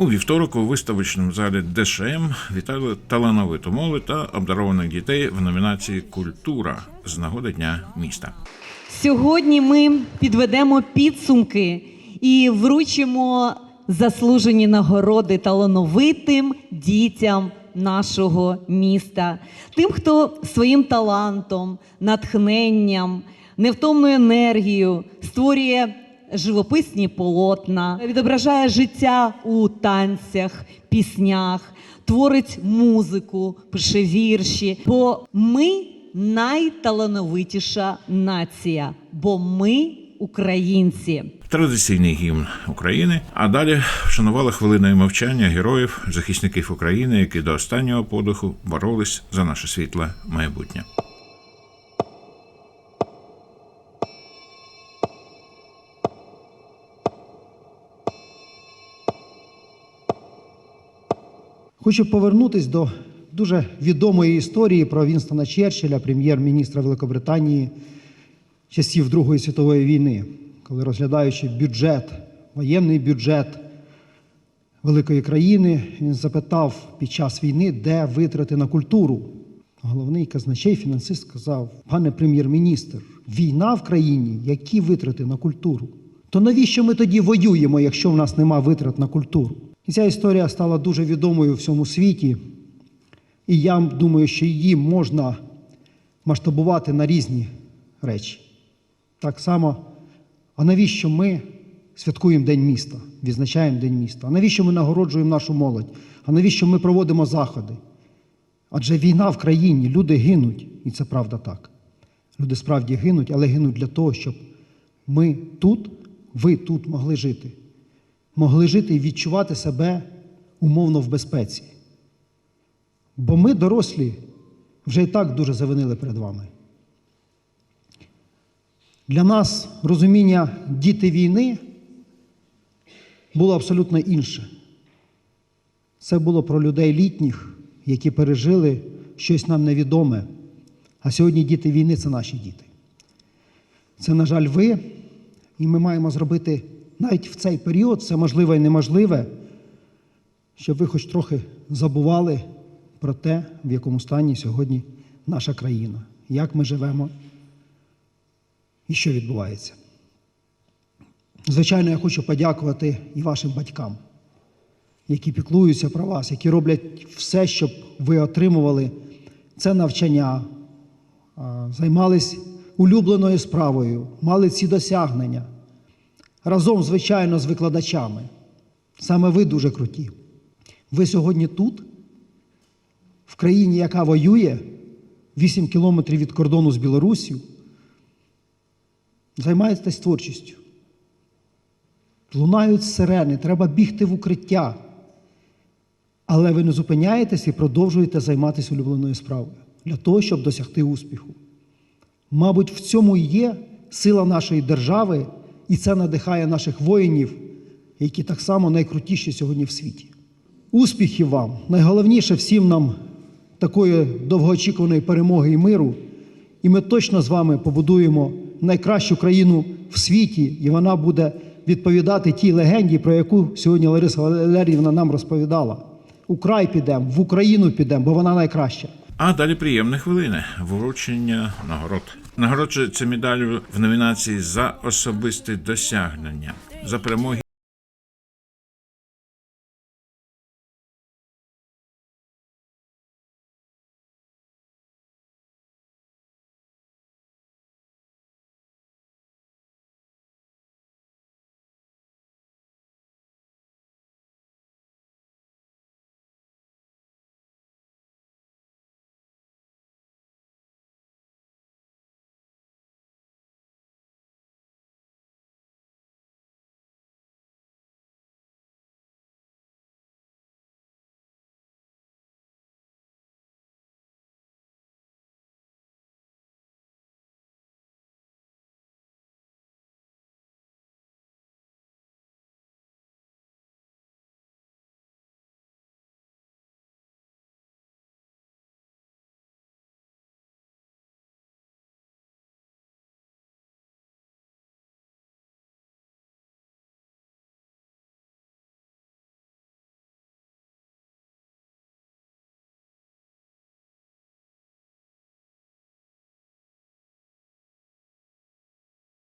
У вівторок у виставочному залі ДШМ вітали талановиту молодь та обдарованих дітей в номінації Культура з нагоди Дня міста. Сьогодні ми підведемо підсумки і вручимо заслужені нагороди талановитим дітям нашого міста, тим, хто своїм талантом, натхненням, невтомною енергією створює живописні полотна, відображає життя у танцях, піснях, творить музику, пише вірші. Бо ми найталановитіша нація, бо ми українці. Традиційний гімн України. А далі вшанували хвилиною мовчання героїв, захисників України, які до останнього подиху боролись за наше світле майбутнє. Хочу повернутись до дуже відомої історії про Вінстона Черчилля, прем'єр-міністра Великобританії часів Другої світової війни, коли розглядаючи бюджет, воєнний бюджет великої країни, він запитав під час війни, де витрати на культуру. Головний казначей, фінансист сказав: пане прем'єр-міністр, війна в країні, які витрати на культуру? То навіщо ми тоді воюємо, якщо в нас нема витрат на культуру? І ця історія стала дуже відомою в всьому світі. І я думаю, що її можна масштабувати на різні речі. Так само, а навіщо ми святкуємо День міста, відзначаємо День міста? А навіщо ми нагороджуємо нашу молодь? А навіщо ми проводимо заходи? Адже війна в країні, люди гинуть, і це правда так. Люди справді гинуть, але гинуть для того, щоб ми тут, ви тут могли жити. Могли жити і відчувати себе умовно в безпеці. Бо ми, дорослі, вже і так дуже завинили перед вами. Для нас розуміння діти війни було абсолютно інше. Це було про людей літніх, які пережили щось нам невідоме. А сьогодні діти війни це наші діти. Це, на жаль, ви, і ми маємо зробити навіть в цей період, це можливе і неможливе, щоб ви хоч трохи забували про те, в якому стані сьогодні наша країна, як ми живемо і що відбувається. Звичайно, я хочу подякувати і вашим батькам, які піклуються про вас, які роблять все, щоб ви отримували це навчання, займались улюбленою справою, мали ці досягнення. Разом, звичайно, з викладачами. Саме ви дуже круті. Ви сьогодні тут, в країні, яка воює 8 кілометрів від кордону з Білоруссю, займаєтесь творчістю. Лунають сирени, треба бігти в укриття. Але ви не зупиняєтесь і продовжуєте займатися улюбленою справою для того, щоб досягти успіху. Мабуть, в цьому і є сила нашої держави, і це надихає наших воїнів, які так само найкрутіші сьогодні в світі. Успіхів вам! Найголовніше всім нам такої довгоочікуваної перемоги і миру. І ми точно з вами побудуємо найкращу країну в світі, і вона буде відповідати тій легенді, про яку сьогодні Лариса Валеріївна нам розповідала. У край підемо, в Україну підемо, бо вона найкраща. А далі приємні хвилини вручення нагород. Нагороджується медалю в номінації за особисті досягнення за перемоги.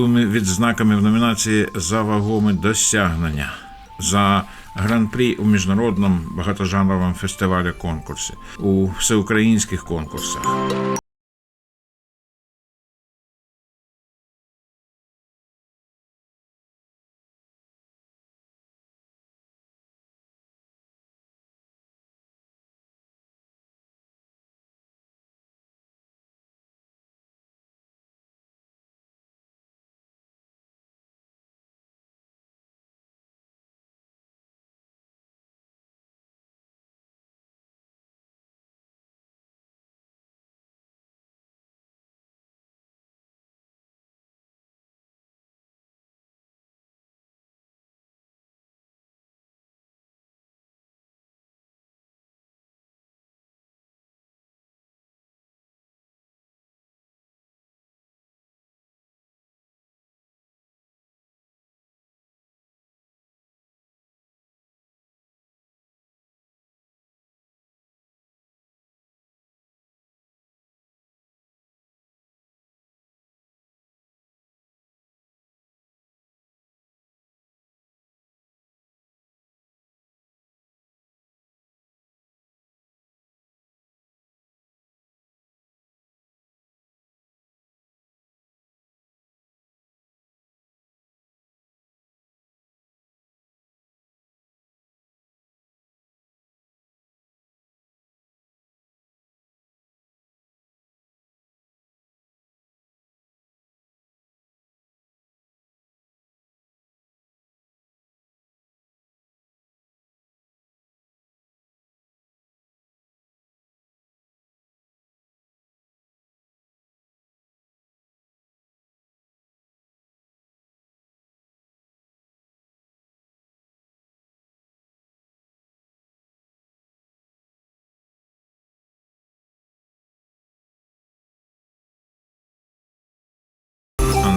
Відзнаками в номінації за вагоме досягнення за гран-прі у міжнародному багатожанровому фестивалі конкурсі у всеукраїнських конкурсах.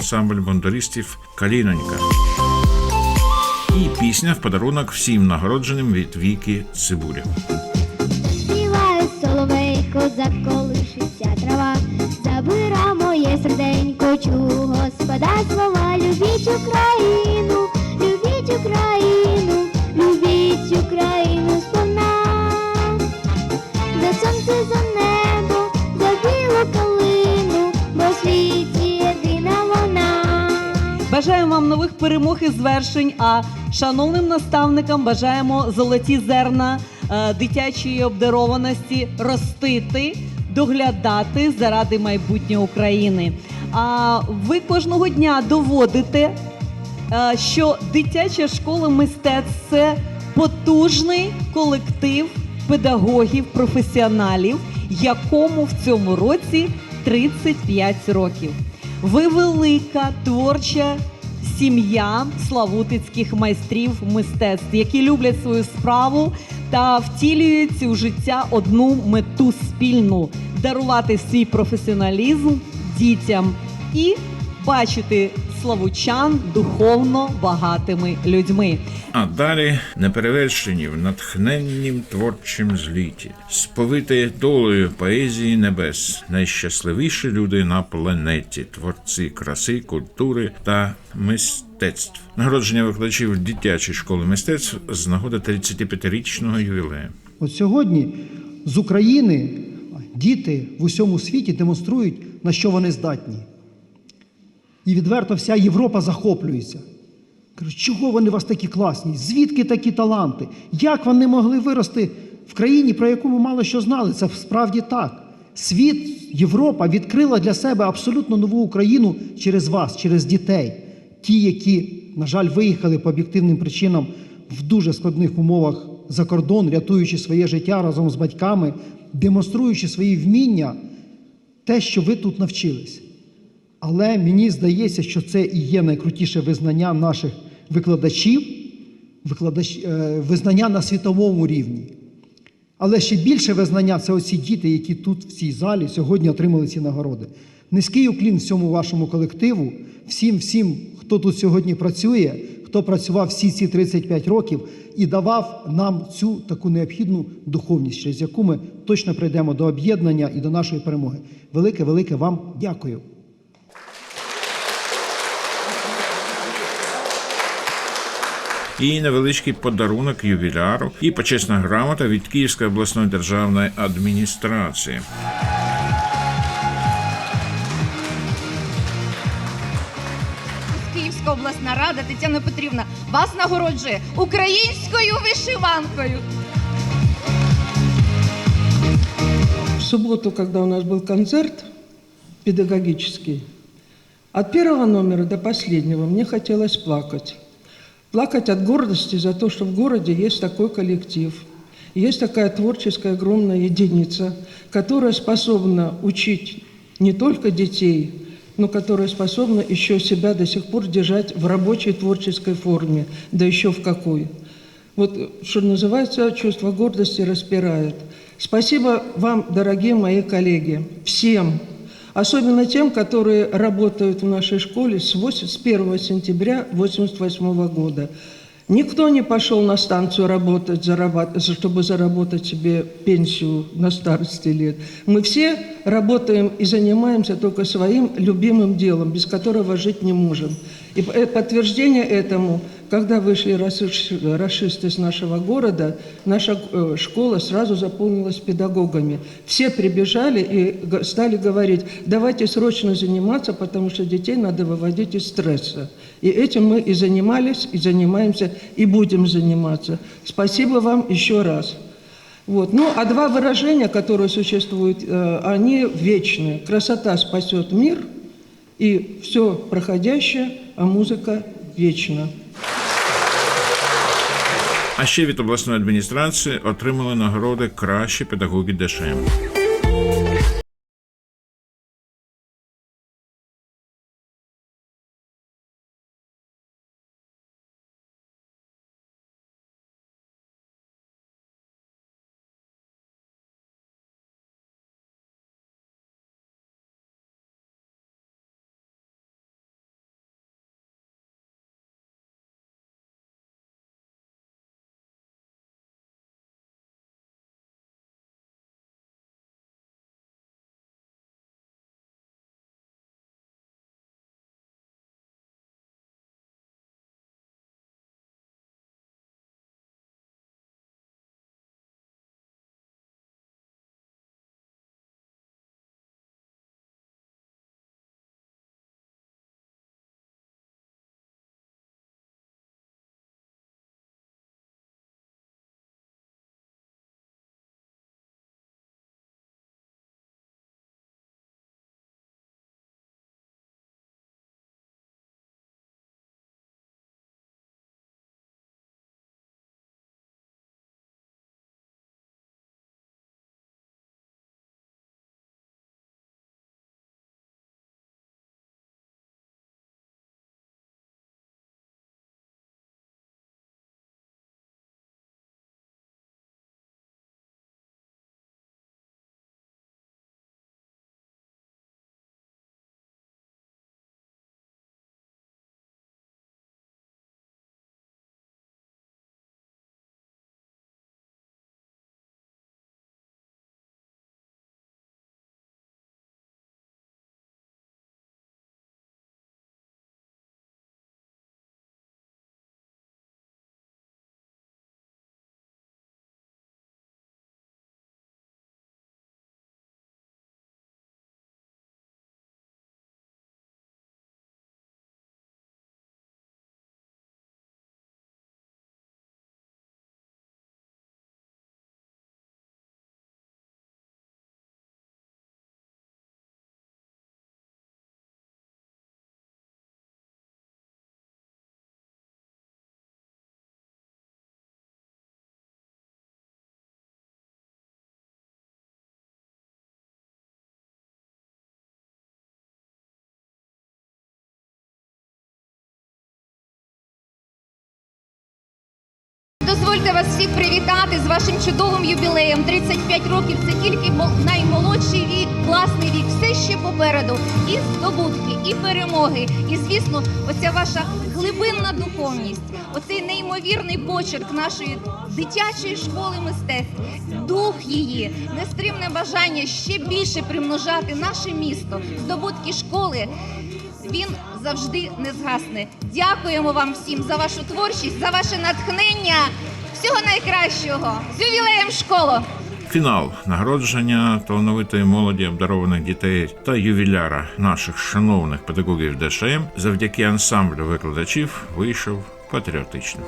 Ансамбль бондаристів Калінонька. І пісня в подарунок всім нагородженим від Віки Цибуря. Співає соловейко, заколишиться трава, забира моє серденько, чу господа слова, любіть Україну, любіть Україну, Бажаємо вам нових перемог і звершень. А шановним наставникам бажаємо золоті зерна е, дитячої обдарованості ростити, доглядати заради майбутнього України. А ви кожного дня доводите, е, що дитяча школа мистецтв це потужний колектив педагогів, професіоналів, якому в цьому році 35 років. Ви велика творча сім'я славутицьких майстрів мистецтв, які люблять свою справу та втілюють у життя одну мету спільну дарувати свій професіоналізм дітям і бачити славучан духовно багатими людьми. А далі неперевершені в натхненнім творчим зліті, сповите долею поезії небес, найщасливіші люди на планеті, творці краси, культури та мистецтв. Нагородження викладачів дитячої школи мистецтв з нагоди 35-річного ювілею. От сьогодні з України діти в усьому світі демонструють, на що вони здатні. І відверто вся Європа захоплюється. Кажуть, чого вони у вас такі класні? Звідки такі таланти? Як вони могли вирости в країні, про яку ми мало що знали? Це справді так. Світ, Європа відкрила для себе абсолютно нову Україну через вас, через дітей. Ті, які, на жаль, виїхали по об'єктивним причинам в дуже складних умовах за кордон, рятуючи своє життя разом з батьками, демонструючи свої вміння, те, що ви тут навчились. Але мені здається, що це і є найкрутіше визнання наших викладачів, викладач, е, визнання на світовому рівні. Але ще більше визнання це оці діти, які тут, в цій залі, сьогодні отримали ці нагороди. Низький уклін всьому вашому колективу, всім, всім, хто тут сьогодні працює, хто працював всі ці 35 років і давав нам цю таку необхідну духовність, через яку ми точно прийдемо до об'єднання і до нашої перемоги. Велике, велике вам дякую. І невеличкий подарунок ювіляру, і почесна грамота від Київської обласної державної адміністрації. Київська обласна рада Тетяна Петрівна вас нагороджує українською вишиванкою. В субботу, когда у нас был концерт педагогический, от первого номера до последнего мне хотелось плакать. Плакать от гордости за то, что в городе есть такой коллектив, есть такая творческая огромная единица, которая способна учить не только детей, но которая способна еще себя до сих пор держать в рабочей творческой форме, да еще в какой. Вот, что называется, чувство гордости распирает. Спасибо вам, дорогие мои коллеги, всем, особенно тем, которые работают в нашей школе с, 8 с 1 сентября 1988 года. Никто не пошел на станцию работать, зарабат- чтобы заработать себе пенсию на старости лет. Мы все работаем и занимаемся только своим любимым делом, без которого жить не можем. И подтверждение этому, когда вышли расисты из нашего города, наша э, школа сразу заполнилась педагогами. Все прибежали и стали говорить, давайте срочно заниматься, потому что детей надо выводить из стресса. И этим мы и занимались, и занимаемся, и будем заниматься. Спасибо вам еще раз. Вот. Ну, а два выражения, которые существуют, э, они вечные. Красота спасет мир, и все проходящее, а музыка вечна. А ще від обласної адміністрації отримали нагороди кращі педагоги ДШМ. Дозвольте вас всіх привітати з вашим чудовим юбілеєм. 35 років це тільки мо- наймолодший вік, класний вік. Все ще попереду. І здобутки, і перемоги. І звісно, оця ваша глибинна духовність, оцей неймовірний почерк нашої дитячої школи мистецтв, дух її, нестримне бажання ще більше примножати наше місто, здобутки школи. Він завжди не згасне. Дякуємо вам всім за вашу творчість, за ваше натхнення. Всього найкращого з ювілеєм школу! Фінал нагородження талановитої молоді, обдарованих дітей та ювіляра наших шановних педагогів ДШМ завдяки ансамблю викладачів вийшов патріотичним.